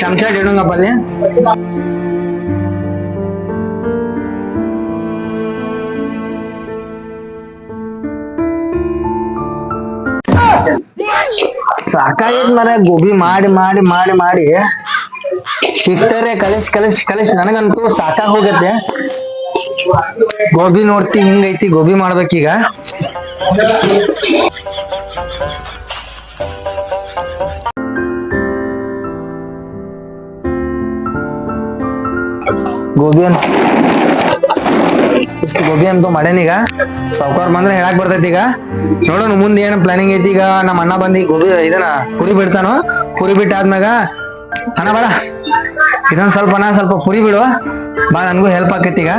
ಶಂಶಾಡ್ ಇಡಂಗಪ್ಪ ಅಲ್ಲಿ. ಸಾಕಾಗೈತ್ ಮರ, ಗೋಬಿ ಮಾಡಿ ಮಾಡಿ ಮಾಡಿ ಮಾಡಿ. ಸಿಕ್ತಾರೆ ಕಲಿಸ್ ಕಲಿಸ್ ಕಲಿಸ್. ನನಗಂತೂ ಸಾಕಾಗ್ ಹೋಗತ್ತೆ. ಗೋಬಿ ನೋಡ್ತಿ, ಹಿಂಗೈತಿ, ಗೋಬಿ ಮಾಡ್ಬೇಕೀಗ. ಗೋಬಿ ಅಂತ ಇಷ್ಟು ಗೋಬಿ ಅಂತೂ ಈಗ? ಸಾವ್ಕಾರ್ ಬಂದ್ರೆ ಹೇಳಕ್ ಬರ್ತೈತಿ ಈಗ. ನೋಡೋಣ ಮುಂದೆ ಏನ್ ಪ್ಲಾನಿಂಗ್ ಐತಿ ಈಗ. ನಮ್ಮ ಅಣ್ಣ ಬಂದಿ ಗೋಬಿ ಇದನ್ನ ಪುರಿ ಬಿಡ್ತಾನೋ? ಪುರಿ ಬಿಟ್ಟಾದ್ಮ್ಯಾಗ ಅಣ್ಣ ಬೇಡ ಇದೊಂದ್ ಸ್ವಲ್ಪ ಅಣ್ಣ ಸ್ವಲ್ಪ ಪುರಿ ಬಿಡು. ಬಾ ನನ್ಗೂ ಹೆಲ್ಪ್ ಆಕೈತಿ ಈಗ.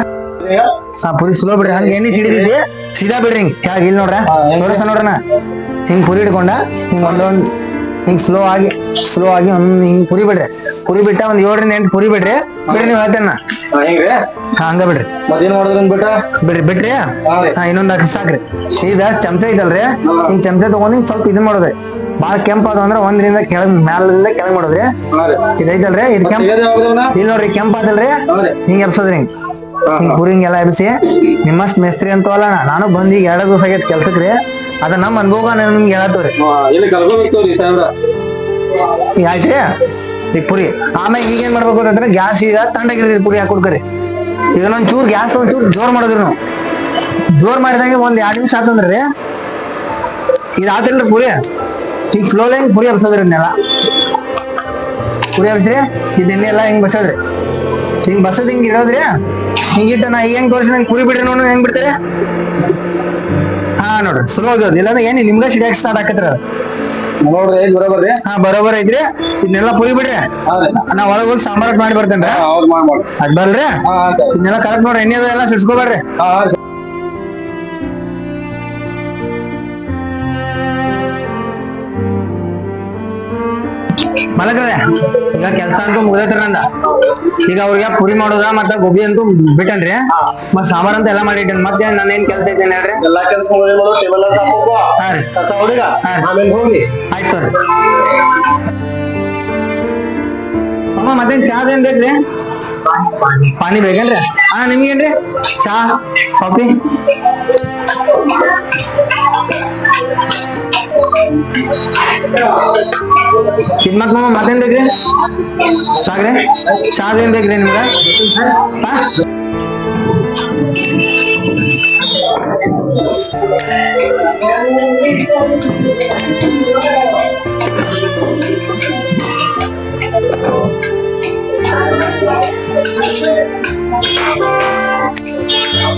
ಹಾ ಪುರಿ ಸ್ಲೋ ಬಿಡ್ರಿ. ಹಂಗ ಎಣ್ಣೆ ಸಿಡಿದಿದ್ವಿ ಸೀದಾ ಬಿಡ್ರಿ ಹಿಂಗ್. ಕೆಳಗ್ ಇಲ್ಲಿ ನೋಡ್ರ? ನೋಡಸ ನೋಡ್ರಣ ಹಿಂಗ್ ಪುರಿ ಹಿಡ್ಕೊಂಡ ಹಿಂಗ್ ಒಂದೊಂದ್ ಹಿಂಗ್ ಸ್ಲೋ ಆಗಿ ಸ್ಲೋ ಆಗಿ ಒಂದ್ ಹಿಂಗ್ ಪುರಿ ಬಿಡ್ರಿ. ಪುರಿ ಬಿಟ್ಟ ಒಂದ್ ಏಳರಿಂದ ಎಂಟು ಪುರಿ ಬಿಡ್ರಿ. ಬಿಡ್ರಿ ನೀವು ಹೇಳ್ತೇನ. ಹೆಂಗ್ರಿ? ಹಾ ಹಂಗ ಬಿಡ್ರಿ. ಮತ್ತೇನ್ ಮಾಡಿದ್ರಿ ಬಿಟ್ಟ ಬಿಡ್ರಿ ಬಿಟ್ರಿ? ಹಾ ರೀ. ಹಾ ಇನ್ನೊಂದ್ ಹಾಕಿ ಸಾಕ್ರಿ. ಈಗ ಚಮಚ ಐತಲ್ರಿ? ಹಿಂಗ್ ಚಮಚ ತಗೊಂಡ್ ಹಿಂಗ್ ಸ್ವಲ್ಪ ಇದನ್ ಮಾಡೋದ್ರಿ. ಬಾಳ ಕೆಂಪ್ ಅದ ಅಂದ್ರ ಒಂದ್ರಿಂದ ಕೆಳಗ್ ಮ್ಯಾಲಿಂದ ಕೆಳಗ್ ಮಾಡೋದ್ರಿ. ಹಾ ರೀ. ಇದೈತಲ್ರಿ ಇದ್ ಕೆಂಪ್ ಯಾವ್ದವ್ನ? ಇಲ್ಲ ನೋಡ್ರಿ ಕೆಂಪ್ ಆದಲ್ರಿ. ಹಿಂಗ್ ಎಬ್ಸೋದ್ರಿ ಹಿಂಗ್. ಹಿಂಗ್ ಪುರಿ ಹಿಂಗೆಲ್ಲ ಎಬ್ಸಿ. ನಿಮ್ಮಷ್ಟ್ ಮೇಸ್ತ್ರಿ ಅಂತೂ ಅಲ್ಲ ನಾನು ಬಂದ್ ಈಗ ಎರಡು ದಿವಸ ಆಗೈತಿ ಕೆಲ್ಸಕ್ರಿ ಅದ ನಮ್ ಅನುಭವ ನಿಮ್ಗೆ ಹೇಳತ್ತವ್ರಿ. ಹಾ, ಇಲ್ಲಿ ಸಾಹೇಬ್ರ. ಆಯ್ತ್ರಿ ಈಗ ಪುರಿ. ಆಮೇಲೆ ಈಗ ಏನ್ ಮಾಡ್ಬೇಕು ಅಂತಂದ್ರೆ ಗ್ಯಾಸ್ ಈಗ ತಣ್ಣಗಿರ್ತೈತಿ ಪುರಿ ಹಾಕೊಡ್ಕರಿ ಇದನ್ನೊಂದ್ ಚೂರ್ ಗ್ಯಾಸ್ ಒಂದ್ ಚೂರ್ ಜೋರ್ ಮಾಡೋದ್ರು ನಾವು. ಜೋರ್ ಮಾಡಿದಂಗೆ ಒಂದ್ ಎರಡ್ ನಿಮಿಷ ಆತಂದ್ರಿ ಇದು ಆತಿಲ್ರಿ ಪುರಿ. ಈಗ ಸ್ಲೋ ಲೈನ್ ಪುರಿ ಹಬ್ಸೋದ್ರಿ ಇದನ್ನೆಲ್ಲ ಪುರಿ ಹಬ್ಸ್ರಿ ಇದನ್ನೆಲ್ಲ ಹಿಂಗ್ ಬಸೋದ್ರಿ ಹಿಂಗ್ ಬಸದ್ ಹಿಂಗ್ ಇಡೋದ್ರಿ ಹಿಂಗಿಟ್ಟ ನಾ ಹೆಂಗ್ ತೋರಿಸಿ ನಂಗೆ ಪುರಿ ಬಿಡ್ರಿ ನೋಡು, ಹೆಂಗ್ ಬಿಡ್ತೀರಿ? ಹಾ ನೋಡ್ರಿ ಸ್ಲೋ ಆಗೋದು ಇಲ್ಲಾಂದ್ರೆ ಏನಿ ನಿಮ್ಗೆ ಸಿಡಿಯಾಕ್ ಸ್ಟಾರ್ಟ್ ಆಕತ್ರಿ ನೋಡ್ರಿ ಬರೋಬರ್ರಿ ಹಾ ಬರೋಬರ್ ಐತ್ರಿ. ಇದನ್ನೆಲ್ಲ ಪುರಿ ಬಿಡ್ರಿ. ನಾ ಒಳಗ್ ಹೋಗಿ ಸಾಂಬಾರ್ ಮಾಡಿ ಬರ್ತೇನ್ರಿ. ಹಾ, ಹೌದ್ ಮಾಡ್ ಮಾಡಿ. ಅದ್ ಬರ್ರಿ. ಇದನ್ನೆಲ್ಲ ಕರೆಕ್ಟ್ ನೋಡ್ರಿ. ಎಣ್ಣೆ ಎಲ್ಲ ಸಿಡ್ಸ್ಕೊಬರ್ರಿ ಮಲಗ್ರೆ ಈಗ ಕೆಲ್ಸ ಅಂತೂ ಮುಗ್ದೈತ್ರಿ ನಂದ. ಈಗ ಅವ್ರಿಗೆ ಪುರಿ ಮಾಡೋದ ಮತ್ತ ಗೋಬಿ ಅಂತೂ ಬಿಟ್ಟನ್ರಿ. ಮತ್ ಸಾಂಬಾರ್ ಅಂತ ಎಲ್ಲ ಮಾಡಿ ಇಟ್ಟೇನ್ ಮತ್ತೆ ನಾನು ಏನ್ ಕೆಲ್ಸ ಐತೆ ಹೇಳ್ರಿ? ಎಲ್ಲಾ ಕೆಲಸ ಮುಗಿದ ಮಾಡೋ ಟೇಬಲ್ ಹಾಕೋಕು ಹಾ ರೀ. ಕಸ ಹುಡುಗ. ಹಾ. ಆಮೇಲೆ ಹೋಗಿ ಆಯ್ತು ರೀ ಅಮ್ಮ ಮತ್ತೇನ್ ಚಾದ ಏನ್ ಬೇಕ್ರಿ? ಪಾನಿ ಬೇಕೇನ್ರಿ? ಹಾ ನಿಮ್ಗೇನ್ರಿ ಚಾ ಕಾಫಿ? ಇದ್ ಮತ್ ಮಾಮ ಮತ್ತೇನ್ ಬೇಕ್ರಿ ಸಾಕ್ರಿ ಚಾದ ಏನ್ ಬೇಕ್ರಿ ನಿಮ್ಗ ಹಾ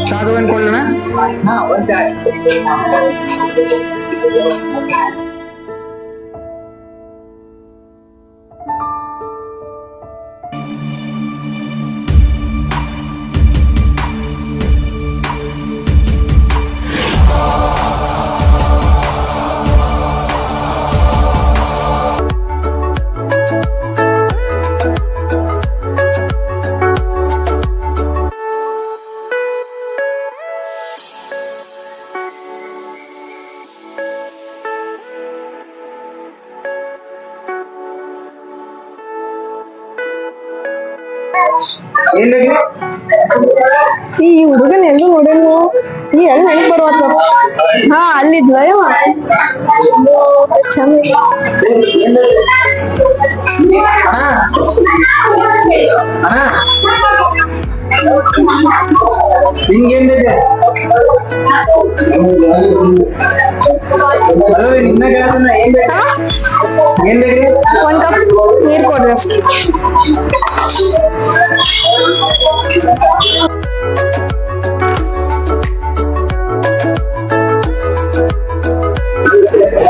ಚಾದು ಏನ್ ಕೊಡ್ಲಣ Thank you. ಈ ಹುಡುಗನ್ ಎಲ್ಲೂ ನೋಡೇನು ನೀ ಎಲ್ಲಿ ನೆನಪು ಬರುವತ್ತ ಹಾ ಅಲ್ಲಿದ್ಲ ಇವ ಚಂದ. ಏನ್ ಬೇಕ್ರಿ ಅಣ್ಣ ಅಣ್ಣ. ನಿಮ್ಗೇನ್ ಬೇಕು ಅಲ್ಲೋ ರೀ ನಿಮ್ನ ಕೇಳತ್ತನ ಏನ್ ಬೇಕು? ಏನ್ ಬೇಕ್ರಿ ಒಂದ್ ಕಪ್ ನೀರ್ ಕೊಡ್ರಿ. ಅಷ್ಟೇ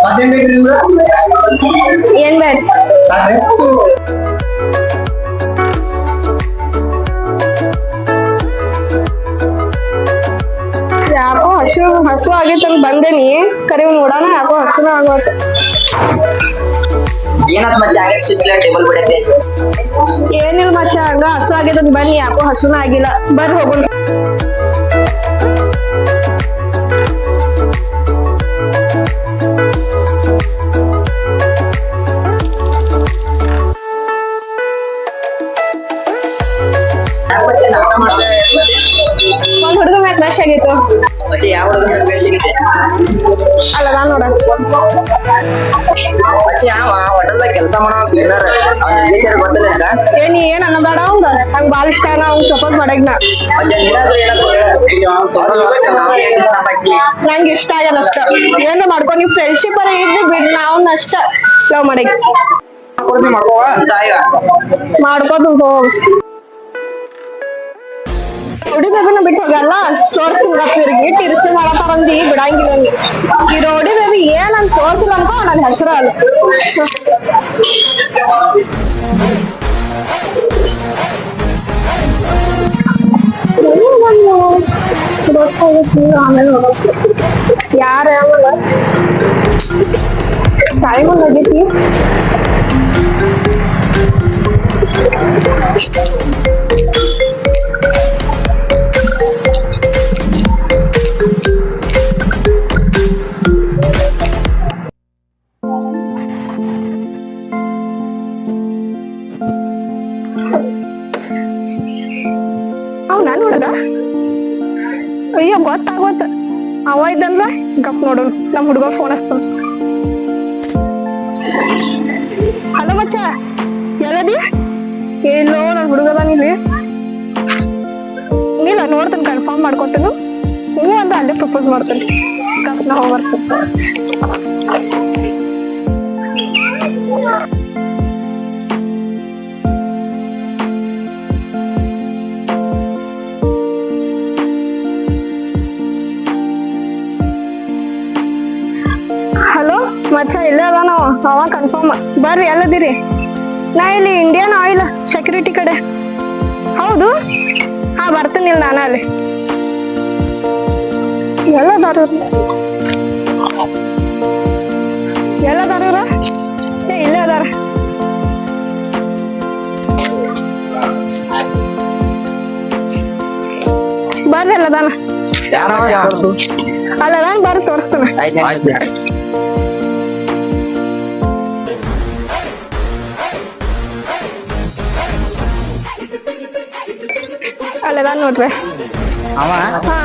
ಮತ್ತೇನ್ ಬೇಕ್ರಿ ನಿಮ್ಗೆ ಏನ್ ಬೇಡ ಸಾಕ್ರಿ ಯಾಕೋ ಹಸು ಹಸು ಆಗೈತಲ್ ಬಂದೇನಿ ಕರೆ ನೋಡೋಣ ಯಾಕೋ ಹಸುನ ಆಗೋತ್. ಏನತ್ ಮಚ್ಚ ಆಗಕ್ ಸಿಗ್ಲಿಲ್ಲ ಟೇಬಲ್ ಬಿಡಕ್ಕೆ. ಏನಿಲ್ಲ ಮಚ್ಚ, ಹಂಗ ಹಸು ಆಗಿದ್ ಬನ್ನಿ, ಯಾಕೋ ಹಸುನ ಆಗಿಲ್ಲ. ಬರ್ ಹೋಗೋಣ. ಏ ನೀ ಏನ್ ಅನ್ನಬೇಡ ಅವಂಗ? ನಂಗ್ ಬಾಳ ಇಷ್ಟ ಅವ್ನ್ ನಂಗೆ ಇಷ್ಟ ಆಗಲ್ಲ ಅಷ್ಟ. ಏನು ಮಾಡ್ಕೊ ನೀವ್ ಫ್ರೆಂಡ್ಶಿಪ್ ಅರ ಇದ್ದು ಬಿಡ್ ನಾವ್ ಅಷ್ಟ ಲವ್ ಮಾಡಕ್ ಮಾಡ್ಕೋವ ಹೋಗ್ ರೋಡಿ ಬೇಬಿನ ಬಿಟ್ಟು ಹೋಗಲ್ಲ ತೋರ್ಸಿಲ್ಲ ತಿರ್ಗಿ ತಿರ್ಸಿ ಮಾಡತಾರಂದಿ ಬಿಡಂಗಿಲ್ಲ ನೀ. ಈ ರೋಡಿ ಬೇಬಿ ಏನಂತ ತೋರ್ಸಿಲ್ಲ ಅನ್ಕೋ ನನ್ ಹೆಸರು ಅಲ್ಲ ಆಮೇಲೆ ಯಾರ ಟೈಮ್ ಆಗೈತಿ ನೋಡ್ತಾನೆ ಕನ್ಫರ್ಮ್ ಮಾಡ್ಕೊತೀನಿ ಹ್ಞೂ ಅಂದ್ರೆ ಅಲ್ಲೇ ಪ್ರಪೋಸ್ ಮಾಡ್ತೀನಿ. ಗಪ್ ನಾ ಹೋಗ್ಬರ್ಸ ಹಲೋ ಮಚ್ಚ, ಇಲ್ಲ ಅದ ನಾವು ಅವ ಕನ್ಫರ್ಮ್ ಬರ್ರಿ, ಎಲ್ಲದಿರಿ. ನಾ ಇಲ್ಲಿ ಇಂಡಿಯನ್ ಆಯಿಲ್ ಸೆಕ್ಯೂರಿಟಿ ಕಡೆ. ಹೌದು? ಹಾ ಬರ್ತೀನಿ ಇಲ್ಲಿ ನಾನು ಅಲ್ಲಿ. ಎಲ್ಲದಾರ ಎಲ್ಲದಾರ ಇವ್ರು? ಏ ಇಲ್ಲೇ ಅದಾರ. ಬರ್ರಿ ಅಲ್ಲದಾನ ಅಲ್ಲದಾನ ಬರ್ರಿ ತೋರಿಸ್ತಾನೆ. ಅಲ್ಲದಾನ ನೋಡ್ರಿ? ಅವ? ಹಾ.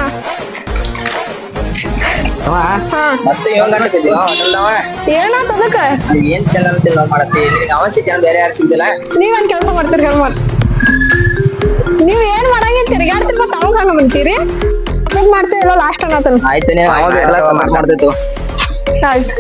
ಅವ? ಹಾ. ಮತ್ತೆ ಇವಾಗ ಗಂಟತಿದ್ಯೋ ಹೋಟೆಲ್ದವ ಏನಾತ್ ಅದಕ್ಕ? ಏನ್ ಚೆನ್ನ ಅಂತ ಲವ್ ಮಾಡತ್ತಿ? ನಿನಗೆ ಅವ ಸಿಕ್ಕ ಬೇರೆ ಯಾರು ಸಿಗ್ತಿಲ್ಲ ನೀವೇನ್ ಕೆಲಸ ಮಾಡ್ತೀರಿ ಗರ್ಮರ್ ನೀವ್ ಏನ್ ಮಾಡಂಗಿಲ್ಲ ತಿರ್ಗಾಡ್ತಿರ್ ಮತ್ತ ಅವಾಗ ಹಂಗ ಬಂತೀರಿ ಮಾಡ್ತೀವಿ ಲಾಸ್ಟ್ ಅನ್ನತನ ಆಯ್ತು ನೀವು ಅವ ಬೇರೆ ಮಾಡ್ತಿತ್ತು ಆಯ್ತು.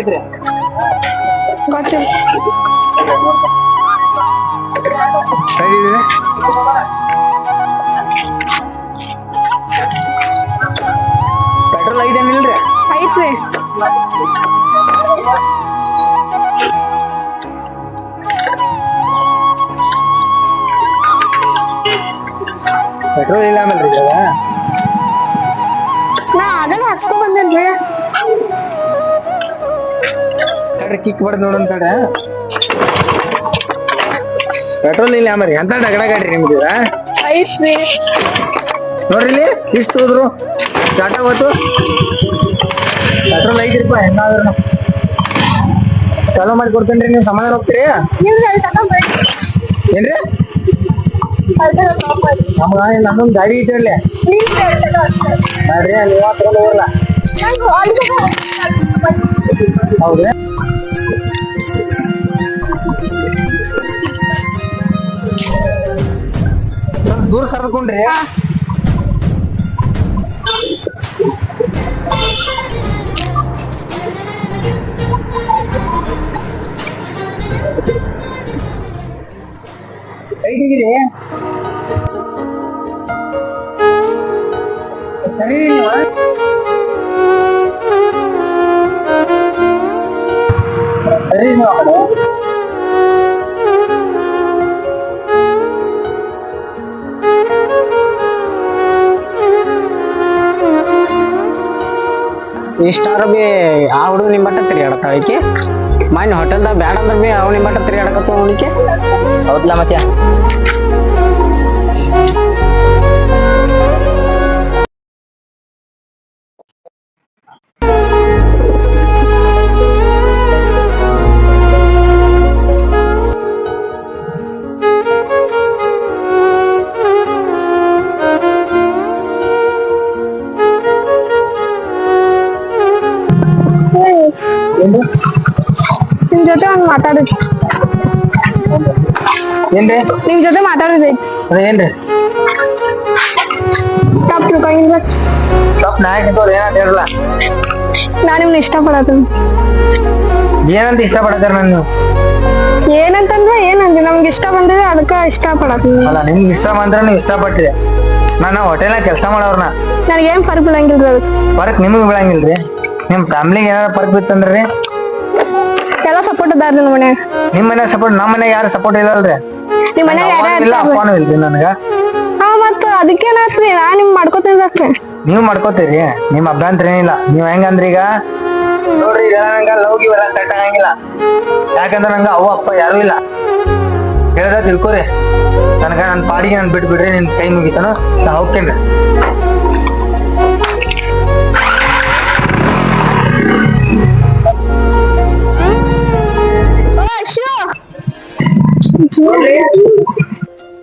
ಏನಾಗಿದ್ರಿ ಗೊತ್ತಿಲ್ಲ ಸರಿ ಪೆಟ್ರೋಲ್ ಐದೇನಿಲ್ರಿ ಐತ್ರಿ ಪೆಟ್ರೋಲ್ ಇಲ್ಲ ಆಮೇಲೆ ಇವಾಗ? ನಾ ಅದನ್ನ ಹಾಕ್ಸ್ಕೊಂಡ್ ಬಂದೇನ್ರಿ ತಡ್ರಿ ಕಿಕ್ ಬಡ್ದು ನೋಡೋಣ ತಡ ಪೆಟ್ರೋಲ್ ಇಲ್ಲ ಮರಿ ಎಂತ ಡಗಡ ಗಾಡ್ರಿ ನಿಮ್ದು? ಐತ್ರಿ ನೋಡ್ರಿ ಇಲ್ಲಿ ಇಷ್ಟು ಹೋದ್ರು. ಸ್ಟಾರ್ಟ್ ಆಗೋತು ಪೆಟ್ರೋಲ್ ಐತ್ರಿಪ್ಪ ಹೆಂಗಾದ್ರು. ಚಲೋ ಮಾಡಿ ಕೊಡ್ತೇನ್ರಿ ನೀವು ಸಮಾಧಾನ ಹೋಗ್ತೀರಿ. ಏನ್ರಿ. ನಮ್ಗ ನಮ್ಮೊಂದ್ ಗಾಡಿ ಐತಿ ಅಲ್ಲಿ. ನೋಡ್ರಿ ನೀವು ತಗೊಂಡ್ ತಗೊಂಡ್ ಹೌದ್ರಿ? ದೂರ ಸರ್ಕೊಂಡ್ರಿ ಐದಿಗಿರಿ ಸರಿ ನೀವ ಸರಿ ನೀವು ಇಷ್ಟಾರ ಬಿ ಆ ಹುಡುಗ ನಿಮ್ಮ ಬಟ್ಟ ತಿರುಗಾಡತ್ತಾವ ಈಕೆ ಮನೆ ಹೋಟೆಲ್ದಾಗ ಬ್ಯಾಡ ಅಂದ್ರೆ ಬಿ ಅವ್ ನಿಮ್ಮ ಬಟ್ಟ ತಿರುಗಾಡಕತ್ತ ಅವನಿಗೆ ಹೌದಲ್ಲ ಮಚ್ಚ? ಜೊತೆ ಹಂಗ ಮಾತಾಡಿದ್ ಏನ್ರಿ? ನಿಮ್ ಜೊತೆ ಮಾತಾಡಿದೆ. ಅದ ಏನ್ರಿ? ತಪ್ಪು ತಿಳ್ಕೊಂಗಿಲ್ಲ ಸ್ವಲ್ಪ ನಾಯಕ್ ನಿಂತವ್ರು? ಏನಂತ ಹೇಳಲ್ಲ ನಾ ನಿಮ್ನ ಇಷ್ಟಪಡತೀನಿ ಏನಂತ ಇಷ್ಟಪಡತ್ತಾರ ನಾನು ನೀವು? ಏನಂತಂದ್ರೆ ಏನಂದ್ರೆ ನಮ್ಗೆ ಇಷ್ಟ ಬಂದಿದೆ ಅದಕ್ಕ ಇಷ್ಟ ಪಡತೀನಿ ಅಲ್ಲ ನಿಮ್ಗೆ ಇಷ್ಟ ಬಂದ್ರೆ ನೀವು ಇಷ್ಟಪಟ್ಟಿದೆ ನಾನು ಹೋಟೆಲ್ನಾಗ ಕೆಲಸ ಮಾಡೋರ್ನ. ನನಗೇನ್ ಫರ್ಕ್ ಬೀಳಂಗಿಲ್ರಿ ಅದು. ಫರಕ್ ನಿಮಗೆ ಬೀಳಂಗಿಲ್ರಿ ನಿಮ್ ಫ್ಯಾಮಿಲಿಗೆ ಏನಾರ ಪರ್ಕ್ ಬಿತ್ತಂದ್ರಿ. ಎಲ್ಲ ಸಪೋರ್ಟ್ ಅದಾರ ನನ್ನ ಮನ್ಯಾಗ ನಿಮ್ ಸಪೋರ್ಟ್ ನಮ್ಮ ಮನೆ ಯಾರು ಸಪೋರ್ಟ್ ಇಲ್ಲಲ್ರಿ? ನಿಮ್ ಮನ್ಯಾಗ ಯಾರ ಇಲ್ಲ ಅಪ್ಪನೂ ಇಲ್ರಿ ನನಗ. ಹಾ ಮತ್ತ ಅದಕ್ಕೇನಾತ್ರಿ? ನಾ ನಿಮ್ ಮಾಡ್ಕೋತೀನಿ ನೀವ್ ಮಾಡ್ಕೋತೀರಿ? ನಿಮ್ ಅಭ್ಯಂತರ ಏನಿಲ್ಲ ನೀವ್ ಹೆಂಗಂದ್ರಿ ಈಗ? ನೋಡ್ರಿ ಈಗ ನಂಗ ಲವ್ ಗಿವ್ ಎಲ್ಲ ಸೆಟ್ ಆಗಂಗಿಲ್ಲ. ಯಾಕಂದ್ರೆ ನಂಗ ಅವ್ವ ಅಪ್ಪ ಯಾರು ಇಲ್ಲ. ಹೇಳ್ದ ತಿಳ್ಕೊರಿ. ನನಗ ನನ್ ಪಾಡಿಗೆ ನಾನು ಬಿಟ್ಬಿಡ್ರಿ ನಿನ್ ಕೈ ಮುಗಿತಾನೋ ನಾ ಹೋಗ್ತೇನ್ರಿ.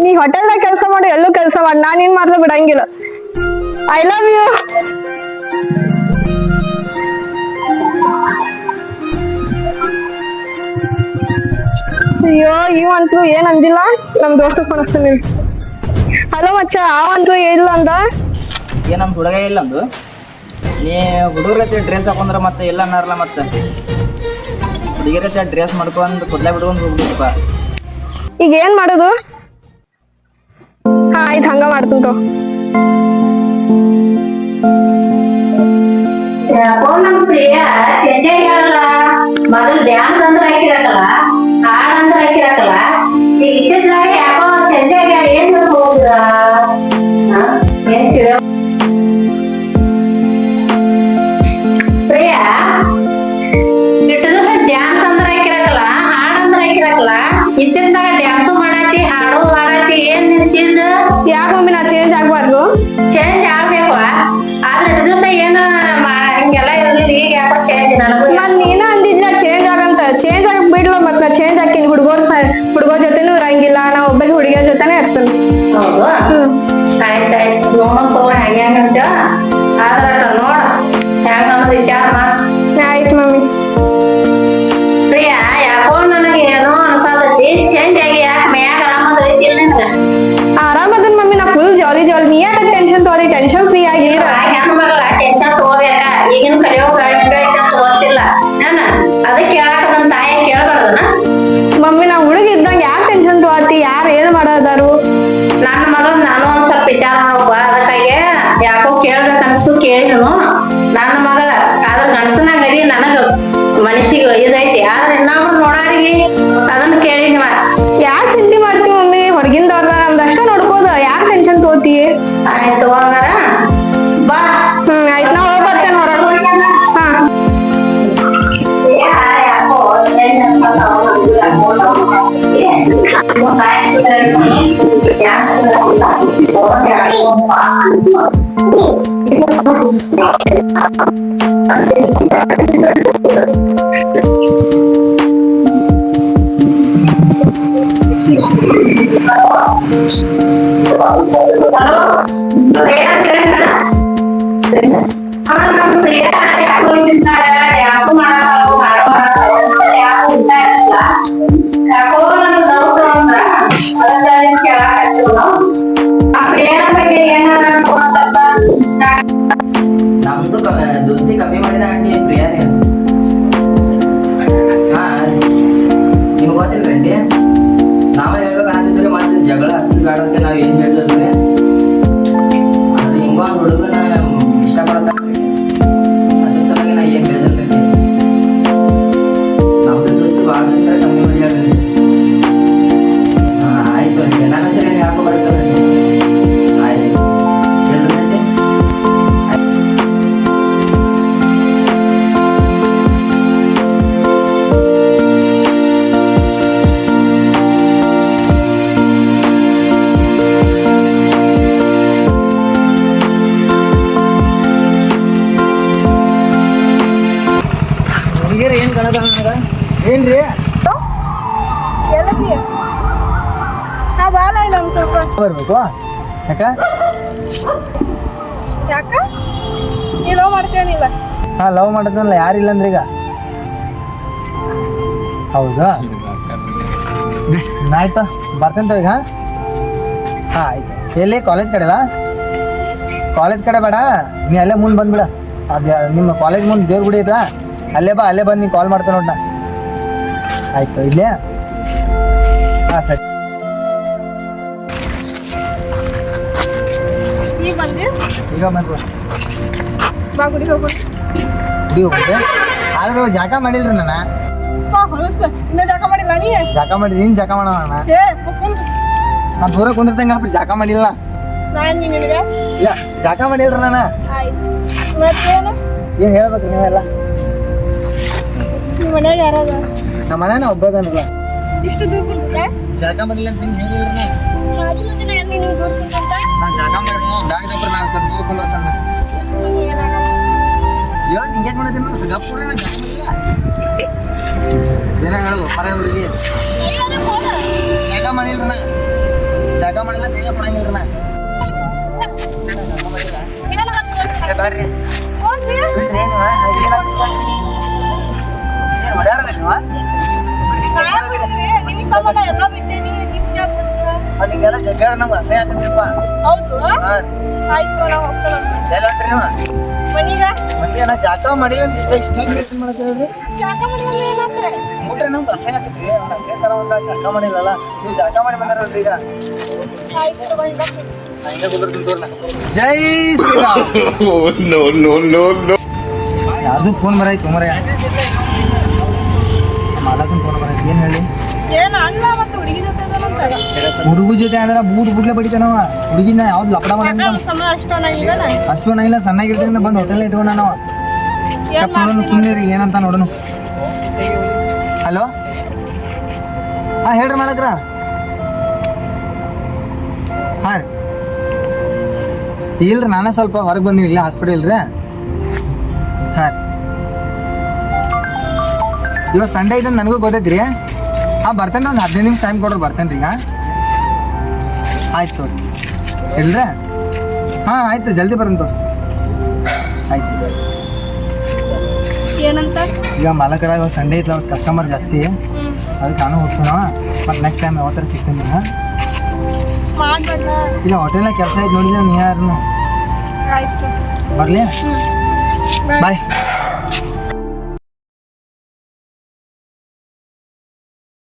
ನೀ ಹೋಟೆಲ್ದಾಗ ಕೆಲಸ ಮಾಡಿ, ಎಲ್ಲೂ ಕೆಲಸ ಮಾಡಿ. ನಾನು ಏನ್ ಮಾತ್ರ ಬಿಡಂಗಿಲ್ಲ. ಐ ಲವ್ ಯು ಅಯ್ಯೋ ಇವ್ ಅಂತೂ ಏನ್ ಅಂದಿಲ್ಲ? ನಮ್ ದೋಸ್ತ ಕೊಡಿಸ್ತೀನಿ ಹಲೋ ಮಚ್ಚ ಅವಂತೂ ಇಲ್ಲ ಅಂದ? ಏನಂತ ಹುಡುಗ ಇಲ್ಲ ಅಂದು? ನೀ ಹುಡುಗರ ಹತ್ರ ಡ್ರೆಸ್ ಹಾಕೊಂಡ್ರೆ ಮತ್ತೆ ಎಲ್ಲ ಅನ್ನಾರಲ್ಲ ಮತ್ತೆ? ಹುಡುಗಿರ ಹತ್ರ ಡ್ರೆಸ್ ಮಾಡ್ಕೊಂಡು ಕುದ್ಲ ಬಿಡ್ಕೊಂಡು ಹೋಗ್ಬಿಡಪ್ಪ ಈಗ ಏನ್ ಮಾಡೋದು? ಹಾ ಆಯ್ತು ಹಂಗ ನಮ್ ಪ್ರಿಯ ಮೊದಲು ಹಾಕಿರಕಲ್ಲ? ಹಾಡ್ ಹಾಕಿರಕಲ್ಲ? ಈಗ ಇತ್ತಿತ್ಲಾಗ ಯಾಕೋ ಚೆಂದ ಏನ್ ಹೋಗುದ ನೋಡೋಣ ತಗೋ ಹೆಂಗ್ ಹೆಂಗಂತ ಆದ್ರ ನೋಡ ಹೆಂಗ ಅನ್ನೋದು ವಿಚಾರ ಟೆನ್ಷನ್ ತಗೋತಿ ಆಯ್ತು ಹಂಗಾರ ಬಾ ಹ್ಮ್ ಆಯ್ತು ನಾ ಹೋಗಿ ಬರ್ತೇನೆ ಹೊರಗೆ ಹಾ Kaya, kaya. Parang nangyayari ako yung tayo. ಇಲ್ಲ ಒಂದ್ ಸ್ವಲ್ಪ ಬರ್ಬೇಕು ಯಾಕ? ಯಾಕ? ನೀ ಲವ್ ಮಾಡ್ತೇನಿಲ್ಲ ಹಾ ಲವ್ ಮಾಡೋದಲ್ಲ ಯಾರಿಲ್ಲ ಅಂದ್ರೆ ಈಗ ಹೌದಾ? ಆಯ್ತು ಬರ್ತೇನೆ ಈಗ ಹಾಂ ಆಯ್ತು. ಎಲ್ಲಿ? ಕಾಲೇಜ್ ಕಡೆ ಕಾಲೇಜ್ ಕಡೆ ಬೇಡ. ನೀ ಅಲ್ಲೇ ಮುಂದೆ ಬಂದ್ಬಿಡ. ಅದು ನಿಮ್ಮ ಕಾಲೇಜ್ ಮುಂದೆ ದೇವ್ರ ಗುಡಿ ಐತಾ ಅಲ್ಲೇ ಬಾ ಅಲ್ಲೇ ಬಂದು ನೀ ಕಾಲ್ ಮಾಡ್ತೇನೆ ನೋಡ್ ನಾ ಆಯ್ತು ಇಲ್ಲೇ ಹಾಂ ಸರಿ. ಈಗ ಬಂದ್ರು ಬಾ ಗುಡಿ ಹೋಗು. ಗುಡಿ ಹೋಗ್ಬಿಟ್ಟೆ ಆದ್ರೆ ಜಾಕ ಮಾಡಿಲ್ರಿ ನಾನು. ಹೊಲಸ ಇನ್ನ ಜಾಕ ಮಾಡಿಲ್ಲ ನೀ? ಜಾಕ ಮಾಡಿ ನೀನ್ ಜಾಕ ಮಾಡೋಣ ನಾ ದೂರ ಕುಂದಿರ್ತಂಗ ಜಾಕ ಮಾಡಿಲ್ಲ. ನಾನು ನಿನಗೆ? ಇಲ್ಲ ಜಾಕ ಮಾಡಿಲ್ರಿ ನಾನು. ಏನು ಏನ್ ಹೇಳ್ಬೇಕು ನೀವೆಲ್ಲ? ನಿಮ್ಮ ಮನ್ಯಾಗ ಯಾರದ? ನಮ್ಮ ಮನೇನ ಒಬ್ಬದನ್ರಲ್ಲ ಇಷ್ಟು ದೂರ ಕುಂತಿದ್ದೆ ಜಾಕ ಮಾಡಿಲ್ಲ ಅಂತ ನಿಮ್ಗೆ ಹೇಳಿಲ್ರಿ ಮಾಡಿಲ್ಲ ನಾನು ಜಾಕ ಮಾಡಿ ಗಾಡಿ ನಂಬರ್ ನಾನು ಸ್ವಲ್ಪ ದೂರ ಕುಂದಿರ್ತಾನೆ ಹೇಳ ಹಿಂಗೇಟ್ ಮಾಡಿದ್ದೀನಿ ನಾನು ಸಗಪ್ ಕೂಡ ನಾನು ಜಾಕ ಮಾಡಿಲ್ಲ ಏನ ಹೇಳೋದು ಮರ ಹುಡುಗಿ ನಾ. ಜಾಕ ಮಾಡಿಲ್ಲ ಬೇಗ ನಾ. ಬಿಡ್ರಿ ನೀವು. ಏನು ಹೊಡ್ಯಾರದ ಅಲ್ಲಿಗೆಲ್ಲ ಜಗ್ಗಾಡ ನಮ್ಗೆ ಅಸಹ್ಯ ಆಗತ್ರಿಪ್ಪ ಹೌದು? ಆಯ್ತು ನಾವು ಎಲ್ಲ ಹೊಂಟ್ರಿ ನೀವು? ಮನೀಗ? ಜಾಕ ಮಾಡಿ ಅಂತ ಇಷ್ಟ ಇಷ್ಟ ಕೆಲಸ ಮಾಡ್ತೀವಿ ಜಾಕ ನಮ್ಗೆ ಅಸಹ್ಯ ಆಗತ್ರಿ ಅವ್ನು ಅಸಹ್ಯ ತರ ಒಂದ ಜಾಕ ಮಾಡಿಲ್ಲಲ್ಲ ನೀವು ಜಾಕ ಮಾಡಿ ಬಂದಾರಲ್ರಿ ಈಗ. ಹಿಂಗ ಹಂಗೆ ಜೈ Shriram. No no no, no, no. ಯಾರ್ದು ಫೋನ್ ಬರಾಯ್ತು ಮರ? ಮಾಲಕನ್ ಫೋನ್ ಬರಾಯ್ತು ಏನು ಹೇಳಿ? ಏನ್ ಅಣ್ಣ ಮತ್ತೆ ಹುಡುಗಿ ಜೊತೆ ಹುಡುಗ ಜೊತೆ ಅಂದ್ರೆ ಬೂಟ್ ಬುಟ್ಲೆ ಬಡಿತಾನವ. ಹುಡುಗಿನ ಯಾವ್ದು ಲಪಡ ಮಾಡಂತ ಸಮ ಅಷ್ಟೊಂದಾಗಿಲ್ಲ ಅಷ್ಟು ನಾಯಿಲ್ಲ ಸಣ್ಣಾಗಿರ್ತೀನಿ ಬಂದು ಹೋಟೆಲ್ ಇಟ್ಕೊಂಡ ನಾವು ಸುಮ್ಮನೆ ರೀ ಏನಂತ ನೋಡೋಣ. ಹಲೋ? ಹಾಂ ಹೇಳ್ರಿ ಮಾಲಕ್ರ. ಹಾಂ ರೀ. ಇಲ್ರಿ ನಾನೇ ಸ್ವಲ್ಪ ಹೊರಗೆ ಬಂದಿನಿ ಇಲ್ಲ ಹಾಸ್ಪಿಟಲ್ ರೀ ಹಾಂ ಇವಾಗ ಸಂಡೇ ಇದೆ ನನಗೂ ಗೊತ್ತೈತಿ ರೀ ಹಾಂ ಬರ್ತೇನೆ ಒಂದು ಹದಿನೈದು ನಿಮಿಷ ಟೈಮ್ ಕೊಡ್ರಿ ಬರ್ತೇನೆ ರೀ ಈಗ. ಆಯ್ತು ಇಲ್ರ? ಹಾಂ ಆಯ್ತು ಜಲ್ದಿ ಬರೋಣ ತೋರಿ. ಆಯ್ತು. ಏನಂತ? ಈಗ ಮಾಲಕರ ಇವಾಗ ಸಂಡೇ ಇತ್ತು ಅವತ್ತು ಕಸ್ಟಮರ್ ಜಾಸ್ತಿ. ಅದಕ್ಕೆ ನಾನು ಹೋಗ್ತೀನ? ಮತ್ತು ನೆಕ್ಸ್ಟ್ ಟೈಮ್ ಯಾವತ್ತರ ಸಿಗ್ತೀನಿ ಹಾಂ ಮಾಡ್ಬೇಡ ಇಲ್ಲ ಹೋಟೆಲ್ನಾಗ ಕೆಲಸ ಆಯ್ತು ನೋಡಿದ್ರೆ ನೀ ಯಾರು ಬರಲಿ? ಬಾಯ್